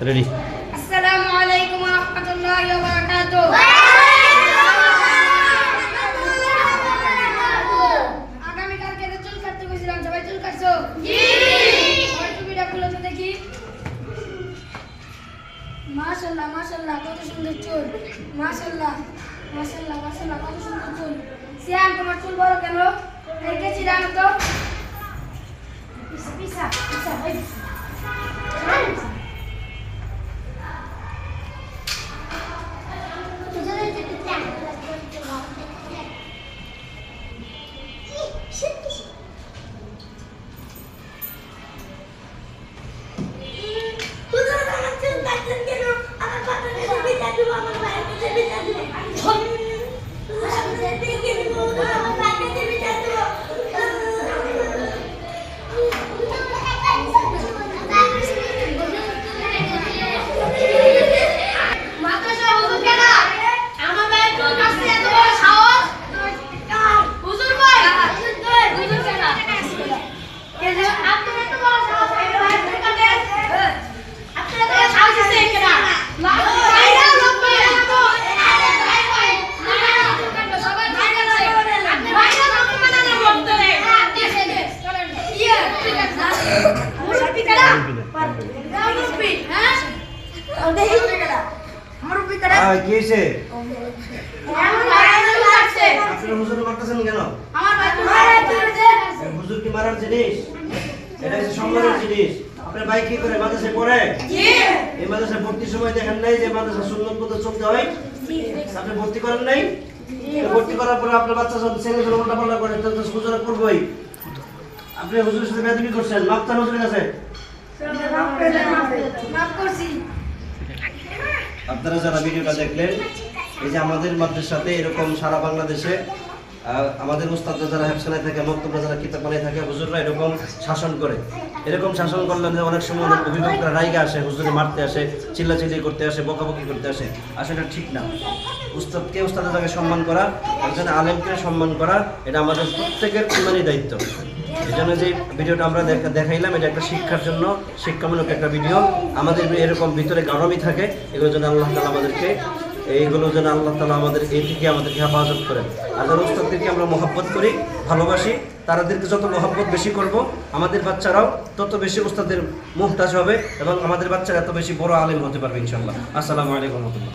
Ready আসসালামু আলাইকুম ওয়া রাহমাতুল্লাহি ওয়া বারাকাতুহু। আগামী কালকে তো চুল কাটতে চুল কাটছো? জি। সবাই টুপিটা খুলে মাশাআল্লাহ মাশাআল্লাহ কত সুন্দর চুল। মাশাআল্লাহ মাশাআল্লাহ মাশাআল্লাহ কত সুন্দর চুল। সিয়াম তোমার চুল বড় কেন? কেচি দাও তো? হুজুর মারতেছেন কেন আমার ভাই চুল কাটছে এই হুজুর কি মারার জিনিস এটা হচ্ছে সম্মানের জিনিস আপনার ভাই কি করে মাদ্রাসায় পড়ে এই মাদ্রাসায় ভর্তির সময় দেখেন নাই যে মাদ্রাসা সুন্নত মতো চলতে হয় আপনি ভর্তি করেন নাই ভর্তি করার পরে আপনার বাচ্চা সব ছেলে ছেলে উল্টা পাল্টা করে তো হুজুরা করবোই আপনি হুজুরের সাথে বেদবি করছেন মাপতান হুজুরের কাছে আপনারা যারা ভিডিওটা দেখলেন এই যে আমাদের মাদ্রাসাতে এরকম সারা বাংলাদেশে আমাদের উস্তাদরা যারা হেফসানায় থাকে মক্তব্য যারা কিতাবখানায় থাকে, হুজুররা এরকম শাসন করে। এরকম শাসন করলে যে অনেক সময় অনেক অভিভাবকরা রাইগা আসে, হুজুরে মারতে আসে, চিল্লাচিল্লি করতে আসে, বকাবকি করতে আসে। আসলে এটা ঠিক না। উস্তাদকে উস্তাদের তাকে সম্মান করা? একজন আলেমকে সম্মান করা, এটা আমাদের প্রত্যেকের ইমানই দায়িত্ব। এই জন্য যে ভিডিওটা আমরা দেখা- দেখাইলাম, এটা একটা শিক্ষার জন্য, শিক্ষামূলক একটা ভিডিও। আমাদের এরকম ভিতরে গারমি থাকে এগুলো যেন আল্লাহ তালা আমাদেরকে এইগুলো যেন আল্লাহ তালা আমাদের এই থেকে আমাদেরকে হেফাজত করেন আর যারা উস্তাদদেরকে আমরা মহাব্বত করি, ভালোবাসি তাদেরকে যত মহাব্বত বেশি করব, আমাদের বাচ্চারাও তত বেশি উস্তাদের মুহতাজ হবে এবং আমাদের বাচ্চারা এত বেশি বড় আলেম হতে পারবে ইনশাল্লাহ আসসালামু আলাইকুম রহমতুল্লাহ।